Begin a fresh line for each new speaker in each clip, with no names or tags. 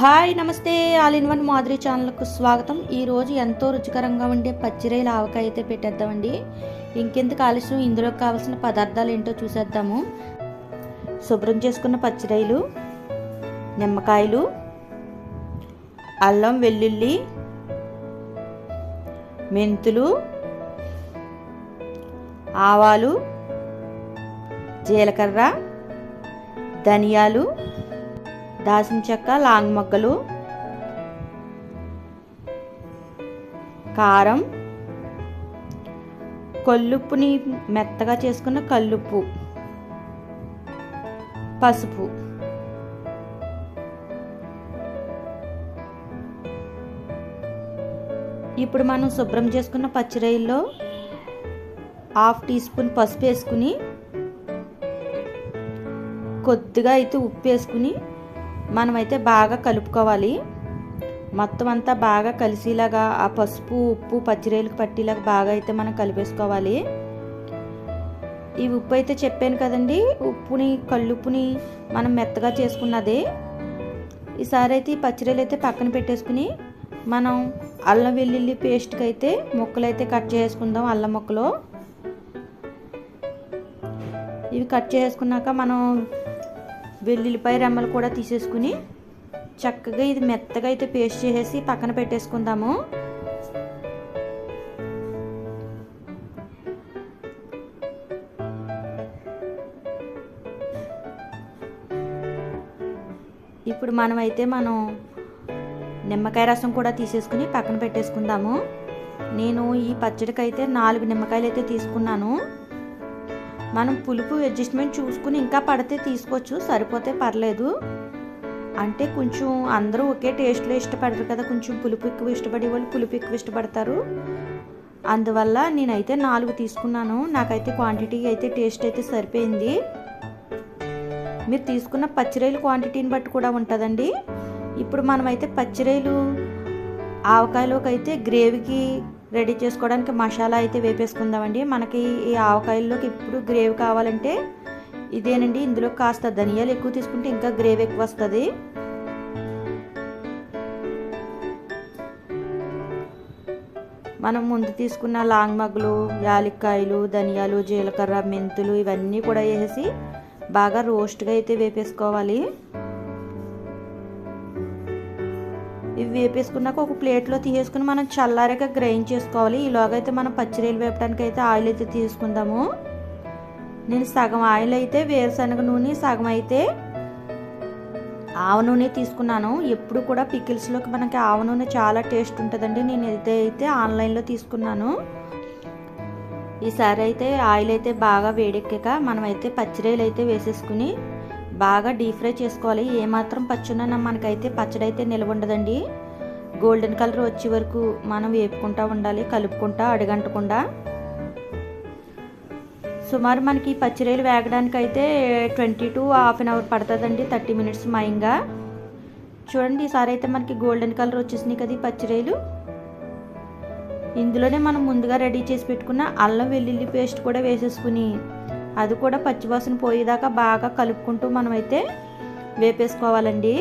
Hi నమస్తే. All in one Madhuri ఛానల్కు స్వాగతం. ఈరోజు ఎంతో రుచికరంగా ఉండే పచ్చిరేల ఆవకాయ అయితే పెట్టేద్దామండి. ఇంకెందుకు ఆలస్యం? ఇందులో కావాల్సిన పదార్థాలు ఏంటో చూసేద్దాము. శుభ్రం చేసుకున్న పచ్చిరాయలు నిమ్మకాయలు అల్లం వెల్లుల్లి మెంతులు ఆవాలు జీలకర్ర ధనియాలు దాల్చిన చెక్క లాంగ్ మొగ్గలు కారం కొల్లుప్పుని మెత్తగా చేసుకున్న కల్లుప్పు పసుపు. ఇప్పుడు మనం శుభ్రం చేసుకున్న పచ్చిరొయ్యల్లో హాఫ్ టీ స్పూన్ పసుపు వేసుకుని కొద్దిగా అయితే ఉప్పు వేసుకుని మనమైతే బాగా కలుపుకోవాలి. మొత్తం అంతా బాగా కలిసేలాగా ఆ పసుపు ఉప్పు పచ్చిరేలకు పట్టేలాగా బాగా అయితే మనం కలిపేసుకోవాలి. ఈ ఉప్పు అయితే చెప్పాను కదండి ఉప్పుని కళ్ళుప్పుని మనం మెత్తగా చేసుకున్నది. ఈసారి అయితే ఈ పచ్చిరేలు అయితే పక్కన పెట్టేసుకుని మనం అల్లం వెల్లుల్లి పేస్ట్కి అయితే ముక్కలు అయితే కట్ చేసుకుందాం అల్లం ముక్కలు. ఇవి కట్ చేసుకున్నాక మనం వెల్లుల్లిపాయ రెమ్మలు కూడా తీసేసుకుని చక్కగా ఇది మెత్తగా అయితే పేస్ట్ చేసేసి పక్కన పెట్టేసుకుందాము. ఇప్పుడు మనమైతే మనం నిమ్మకాయ రసం కూడా తీసేసుకుని పక్కన పెట్టేసుకుందాము. నేను ఈ పచ్చడికి అయితే నాలుగు నిమ్మకాయలు అయితే తీసుకున్నాను. మనం పులుపు అడ్జస్ట్మెంట్ చూసుకుని ఇంకా పడితే తీసుకోవచ్చు సరిపోతే పర్లేదు. అంటే కొంచెం అందరూ ఒకే టేస్ట్లో ఇష్టపడరు కదా కొంచెం పులుపు ఎక్కువ ఇష్టపడే వాళ్ళు పులుపు ఎక్కువ ఇష్టపడతారు. అందువల్ల నేనైతే నాలుగు తీసుకున్నాను. నాకైతే క్వాంటిటీ అయితే టేస్ట్ అయితే సరిపోయింది. మీరు తీసుకున్న పచ్చిరాయలు క్వాంటిటీని బట్టి కూడా ఉంటుందండి. ఇప్పుడు మనమైతే పచ్చిరాయలు ఆవకాయలోకి అయితే గ్రేవీకి రెడీ చేసుకోవడానికి మసాలా అయితే వేపేసుకుందామండి. మనకి ఈ ఆవకాయల్లోకి ఇప్పుడు గ్రేవీ కావాలంటే ఇదేనండి. ఇందులో కాస్త ధనియాలు ఎక్కువ తీసుకుంటే ఇంకా గ్రేవీ ఎక్కువ వస్తుంది. మనం ముందు తీసుకున్న లాంగ్ మగ్గులు యాలక్కాయలు ధనియాలు జీలకర్ర మెంతులు ఇవన్నీ కూడా వేసి బాగా రోస్ట్గా అయితే వేపేసుకోవాలి. ఇవి వేపేసుకున్నాక ఒక ప్లేట్లో తీసేసుకుని మనం చల్లారాక గ్రైండ్ చేసుకోవాలి. ఈలోగైతే మనం పచ్చిరీలు వేపడానికి అయితే ఆయిల్ అయితే తీసుకుందాము. నేను సగం ఆయిల్ అయితే వేరుశనగ నూనె సగం అయితే ఆవ నూనె తీసుకున్నాను. ఎప్పుడు కూడా పికిల్స్లోకి మనకి ఆవ నూనె చాలా టేస్ట్ ఉంటుందండి. నేను అయితే అయితే ఆన్లైన్లో తీసుకున్నాను. ఈసారి అయితే ఆయిల్ అయితే బాగా వేడెక్కాక మనమైతే పచ్చిరీలు అయితే వేసేసుకుని బాగా డీప్ ఫ్రై చేసుకోవాలి. ఏమాత్రం పచ్చున్న మనకైతే పచ్చడి అయితే నిల్వ ఉండదండి గోల్డెన్ కలర్ వచ్చే వరకు మనం వేపుకుంటా ఉండాలి కలుపుకుంటా అడగంటకుండా. సుమారు మనకి పచ్చిరేలు వేగడానికి అయితే twenty to half an hour పడుతుందండి థర్టీ మినిట్స్ మయంగా. చూడండి ఈసారి అయితే మనకి గోల్డెన్ కలర్ వచ్చేసినాయి కదా ఈ పచ్చిరేలు. ఇందులోనే మనం ముందుగా రెడీ చేసి పెట్టుకున్న అల్లం వెల్లుల్లి పేస్ట్ కూడా వేసేసుకుని అది కూడా పచ్చివాసన పోయేదాకా బాగా కలుపుకుంటూ మనమైతే వేపేసుకోవాలండి.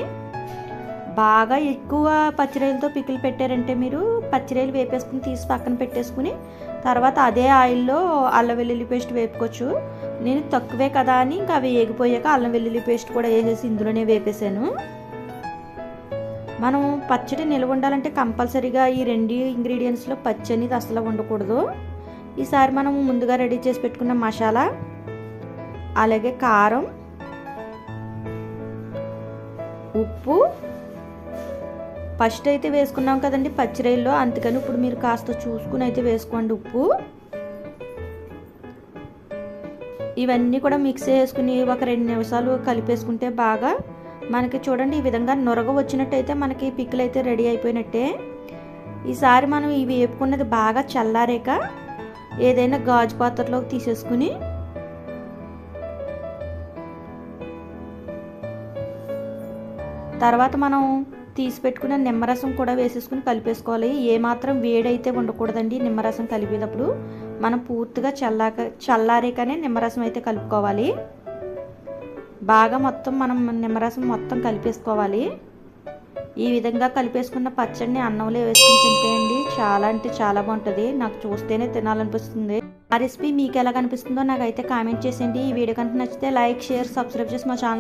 బాగా ఎక్కువ పచ్చిరాయలతో పికిలు పెట్టారంటే మీరు పచ్చిరాయలు వేపేసుకుని తీసి పక్కన పెట్టేసుకుని తర్వాత అదే ఆయిల్లో అల్లం వెల్లుల్లి పేస్ట్ వేపుకోవచ్చు. నేను తక్కువే కదా అని ఇంకా అవి వేగిపోయాక అల్లం వెల్లుల్లి పేస్ట్ కూడా వేసేసి ఇందులోనే వేపేసాను మనం పచ్చడి నిల్వ ఉండాలంటే కంపల్సరీగా ఈ రెండు ఇంగ్రీడియంట్స్లో పచ్చి అనేది అసలు ఉండకూడదు ఈసారి మనం ముందుగా రెడీ చేసి పెట్టుకున్న మసాలా అలాగే కారం ఉప్పు. ఫస్ట్ అయితే వేసుకున్నాం కదండి పచ్చిరైల్లో అందుకని ఇప్పుడు మీరు కాస్త చూసుకుని అయితే వేసుకోండి ఉప్పు. ఇవన్నీ కూడా మిక్స్ చేసుకుని ఒక రెండు నిమిషాలు కలిపేసుకుంటే బాగా మనకి చూడండి ఈ విధంగా నొరగ వచ్చినట్టయితే మనకి పిక్కులు అయితే రెడీ అయిపోయినట్టే. ఈసారి మనం ఇవి వేపుకున్నది బాగా చల్లారాక ఏదైనా గాజు పాత్రలోకి తీసేసుకుని తర్వాత మనం తీసి పెట్టుకున్న నిమ్మరసం కూడా వేసేసుకుని కలిపేసుకోవాలి. ఏమాత్రం వేడైతే ఉండకూడదండి నిమ్మరసం కలిపేటప్పుడు. మనం పూర్తిగా చల్లాక చల్లారేకనే నిమ్మరసం అయితే కలుపుకోవాలి. బాగా మొత్తం మనం నిమ్మరసం మొత్తం కలిపేసుకోవాలి. ఈ విధంగా కలిపేసుకున్న పచ్చడిని అన్నంలో వేసుకుని తింటేయండి. చాలా అంటే చాలా బాగుంటుంది. నాకు చూస్తేనే తినాలనిపిస్తుంది. ఆ రెసిపీ మీకు ఎలా కనిపిస్తుందో నాకైతే కామెంట్ చేసేయండి. ఈ వీడియో కనుక నచ్చితే లైక్ షేర్ సబ్స్క్రైబ్ చేసి మా ఛానల్